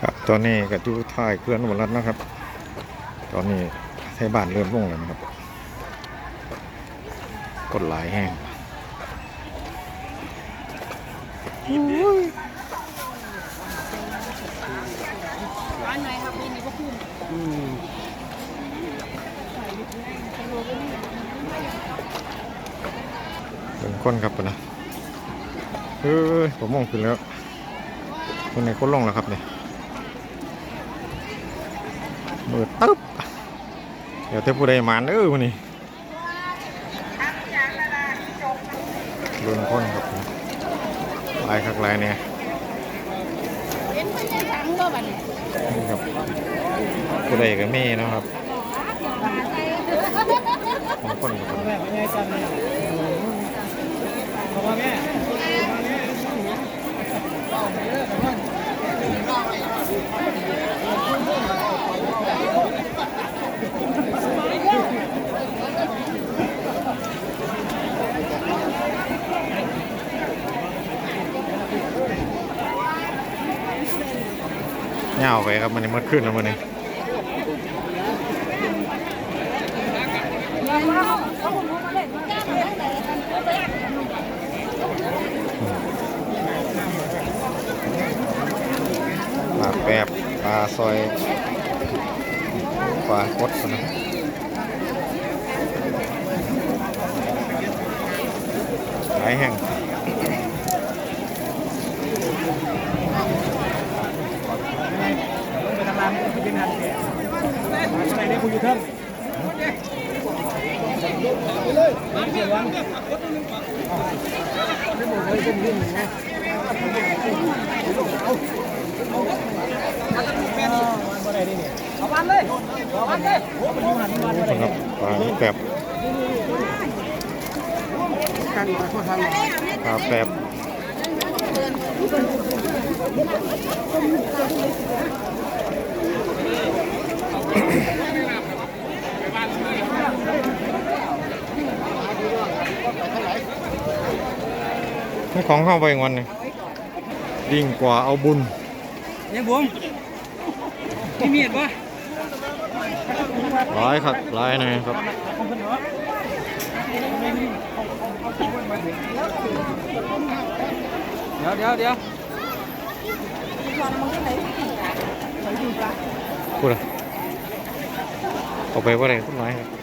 ครับตอนนี้ก็อยู่ท้ายเขื่อนอุบลรัตน์นะครับ ตอนนี้ไทยบ้านเริ่มลงแล้วนะครับกดหลายแห้งร้านไหนครับปีนี้ก็คุ้มเป็นคนครับปะนะเฮ้ยผมมองขึ้นแล้วคนไหนคนลงแล้วครับเนี่ย มือตึ๊บเดี๋ยวเทผู้ใดหมานเออวันนี้เรื่องคนครับผมลายคักลายเนี่ยนี่ครับผู้ใดก็มีนะครับของคนครับผม แม่เป็นไงจันเนี่ยบอกว่าแม่ เงาไปครับมันนี่มืดขึ้นแล้วมันนี่ปลาแปบปลาซอยปลากดนะหลายแห่ง ไปทำงา นไปเป็นงานแก่อะไรได้คุยอยู่เพิ่มเสียวันไหมดเลยเป็นวิ่งไงวันบ่ได้ดิเนี่ยเอาวันเลยเอาวันเลยโอ้มันอยู่หันวันบ่คได้นครับปลาแปบกันมาทั่วทางปลบ นี่ของเข้าไปอีกวันหนึงยิ่งกว่าเอาบุญ ยังบวมมีมีดปะหลายครับหลายนะครับ เดี๋ยวเดี๋ยวเดี๋ยวพูดอะเอาไปว่าอะไรต้นไม้ครับ